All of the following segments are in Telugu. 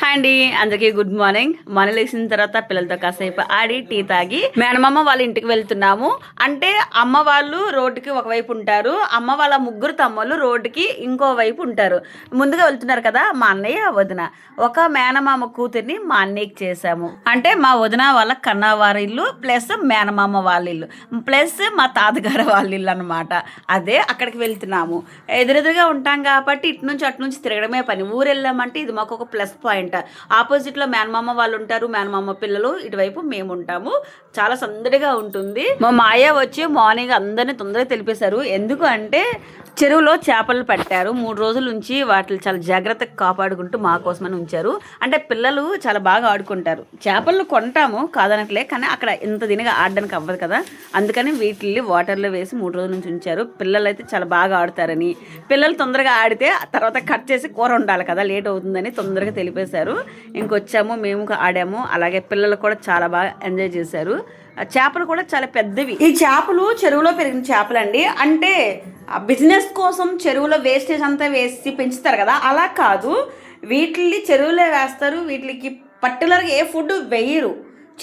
హాయ్ అండి అందరికీ గుడ్ మార్నింగ్. మన లేచిన తర్వాత పిల్లలతో కాసేపు ఆడి టీ తాగి మేనమామ వాళ్ళ ఇంటికి వెళ్తున్నాము. అంటే అమ్మ వాళ్ళు రోడ్డుకి ఒకవైపు ఉంటారు అమ్మ వాళ్ళ ముగ్గురు తమ్ముళ్ళు రోడ్డుకి ఇంకో వైపు ఉంటారు. ముందుగా వెళ్తున్నారు కదా మా అన్నయ్య వదిన. ఒక మేనమామ కూతుర్ని మా అన్నయ్యకి చేశాము. అంటే మా వదిన వాళ్ళ కన్నవారి ఇల్లు ప్లస్ మేనమామ వాళ్ళ ఇల్లు. ప్లస్ మా తాతగారు వాళ్ళ ఇల్లు అనమాట అదే అక్కడికి వెళ్తున్నాము. ఎదురెదురుగా ఉంటాం కాబట్టి ఇటు నుంచి అటు నుంచి తిరగడమే పని. ఊరు వెళ్ళామంటే ఇది మాకు ఒక ప్లస్ పాయింట్. ఆపోజిట్లో మేనమామ వాళ్ళు ఉంటారు మేనమామ పిల్లలు ఇటువైపు మేము ఉంటాము చాలా సందడిగా ఉంటుంది. మా మాయ వచ్చి మార్నింగ్ అందరినీ తొందరగా తెలిపేశారు. ఎందుకు అంటే చెరువులో చేపలు పట్టారు. మూడు రోజుల నుంచి వాటిని చాలా జాగ్రత్తగా కాపాడుకుంటూ మా కోసమని ఉంచారు. అంటే పిల్లలు చాలా బాగా ఆడుకుంటారు. చేపలు కొంటాము కాదనట్లే కానీ అక్కడ ఇంత దినగా ఆడడానికి అవ్వదు కదా. అందుకని వీటిని వాటర్లో వేసి మూడు రోజుల నుంచి ఉంచారు. పిల్లలు అయితే చాలా బాగా ఆడతారని. పిల్లలు తొందరగా ఆడితే తర్వాత కట్ చేసి కూర ఉండాలి కదా లేట్ అవుతుందని తొందరగా తెలిపేశారు. ఇంకొచ్చాము మేము ఆడాము. అలాగే పిల్లలు కూడా చాలా బాగా ఎంజాయ్ చేశారు. ఆ చేపలు కూడా చాలా పెద్దవి. ఈ చేపలు చెరువులో పెరిగిన చేపలండి. అంటే ఆ బిజినెస్ కోసం చెరువులో వేస్టేజ్ అంతా వేసి పెంచుతారు కదా అలా కాదు. వీటిని చెరువులో వేస్తారు వీటికి పర్టికులర్గా ఏ ఫుడ్ వేయరు.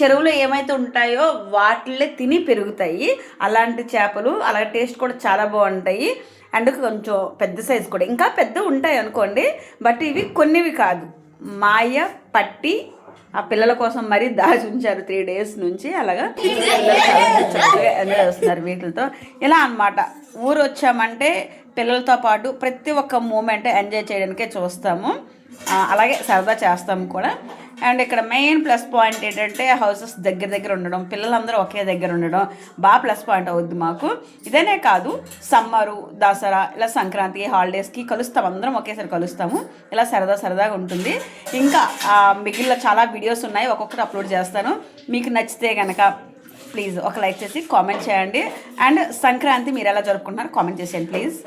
చెరువులో ఏమైతే ఉంటాయో వాటిల్లే తిని పెరుగుతాయి. అలాంటి చేపలు అలా టేస్ట్ కూడా చాలా బాగుంటాయి. అండ్ కొంచెం పెద్ద సైజు కూడా. ఇంకా పెద్ద ఉంటాయి అనుకోండి బట్ ఇవి కొన్నివి కాదు. మాయ పట్టి ఆ పిల్లల కోసం మరీ దాచి ఉంచారు త్రీ డేస్ నుంచి అలాగా ఎంజాయ్ చేస్తున్నారు వీటితో. ఇలా అన్నమాట. ఊరు వచ్చామంటే పిల్లలతో పాటు ప్రతి ఒక్క మూమెంట్ ఎంజాయ్ చేయడానికే చూస్తాము. అలాగే సరదా చేస్తాము కూడా. అండ్ ఇక్కడ మెయిన్ ప్లస్ పాయింట్ ఏంటంటే హౌసెస్ దగ్గర దగ్గర ఉండడం పిల్లలందరూ ఒకే దగ్గర ఉండడం బాగా ప్లస్ పాయింట్ అవుద్ది మాకు. ఇదనే కాదు సమ్మరు దసరా ఇలా సంక్రాంతి హాలిడేస్కి కలుస్తాం అందరం ఒకేసారి కలుస్తాము. ఇలా సరదా సరదాగా ఉంటుంది. ఇంకా మిగిలిన చాలా వీడియోస్ ఉన్నాయి ఒక్కొక్కటి అప్లోడ్ చేస్తాను. మీకు నచ్చితే కనుక ప్లీజ్ ఒక లైక్ చేసి కామెంట్ చేయండి. అండ్ సంక్రాంతి మీరు ఎలా జరుపుకుంటున్నారు కామెంట్ చేసేయండి ప్లీజ్.